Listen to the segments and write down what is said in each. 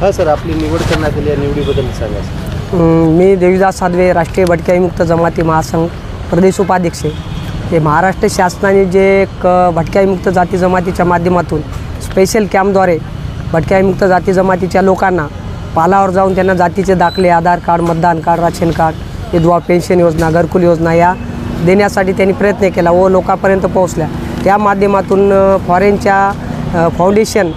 हा सर आपली निवड करण्यात आली या निवडीबद्दल सांगा सर. मी देवीदास साधवे राष्ट्रीय भटक्याविमुक्त जमाती महासंघ प्रदेश उपाध्यक्ष आहे. हे महाराष्ट्र शासनाने जे क अ, भटक्याविमुक्त जाती जमातीच्या माध्यमातून स्पेशल कॅम्पद्वारे भटक्याविमुक्त जाती जमातीच्या लोकांना पालावर जाऊन त्यांना जातीचे दाखले आधार कार्ड मतदान कार्ड राशन कार्ड विधवा पेन्शन योजना घरकुल योजना या देण्यासाठी त्यांनी प्रयत्न केला व लोकांपर्यंत पोहोचल्या त्या माध्यमातून फॉरेनच्या फाउंडेशन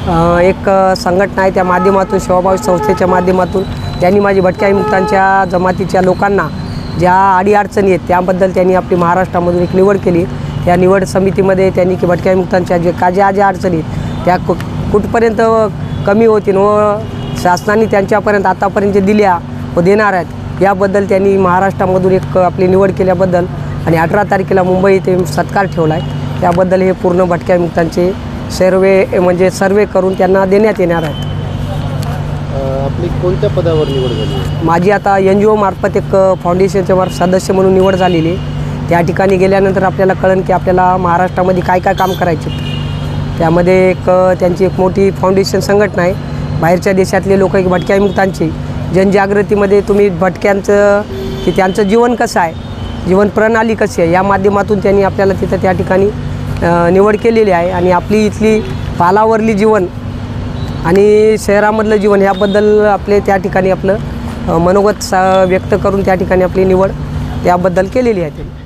एक संघटना आहे त्या माध्यमातून सेवाभावी संस्थेच्या माध्यमातून. त्यांनी माझी भटक्या विमुक्तांच्या जमातीच्या लोकांना ज्या अडीअडचणी आहेत त्याबद्दल त्यांनी आपली महाराष्ट्रामधून एक निवड केली. त्या निवड समितीमध्ये त्यांनी की भटक्या विमुक्तांच्या जे का ज्या ज्या अडचणी आहेत, त्या कु कुठपर्यंत कमी होतील व शासनाने त्यांच्यापर्यंत आतापर्यंत जे दिल्या व देणार आहेत याबद्दल त्यांनी महाराष्ट्रामधून एक आपली निवड केल्याबद्दल आणि अठरा तारखेला मुंबई येथे सत्कार ठेवला आहे. त्याबद्दल हे पूर्ण भटक्या विमुक्तांचे सर्वे म्हणजे सर्वे करून त्यांना देण्यात येणार आहेत. आपली कोणत्या पदावर निवड झाली? माझी आता एन जी ओमार्फत एक फाउंडेशनच्या मार्फत सदस्य म्हणून निवड झालेली. आहे त्या ठिकाणी गेल्यानंतर आपल्याला कळन की आपल्याला महाराष्ट्रामध्ये काय काय काम करायचे. त्यामध्ये एक त्यांची एक मोठी फाउंडेशन संघटना आहे. बाहेरच्या देशातले लोक एक भटक्या विमुक्तांची. जनजागृतीमध्ये तुम्ही भटक्यांचं की त्यांचं जीवन कसं आहे? जीवन प्रणाली कशी आहे? या माध्यमातून त्यांनी आपल्याला तिथं त्या ठिकाणी निवड केलेली आहे आणि आपली इथली पालावरली जीवन आणि शहरामधलं जीवन याबद्दल आपले त्या ठिकाणी आपलं मनोगत सा व्यक्त करून त्या ठिकाणी आपली निवड त्याबद्दल केलेली आहे त्यांनी.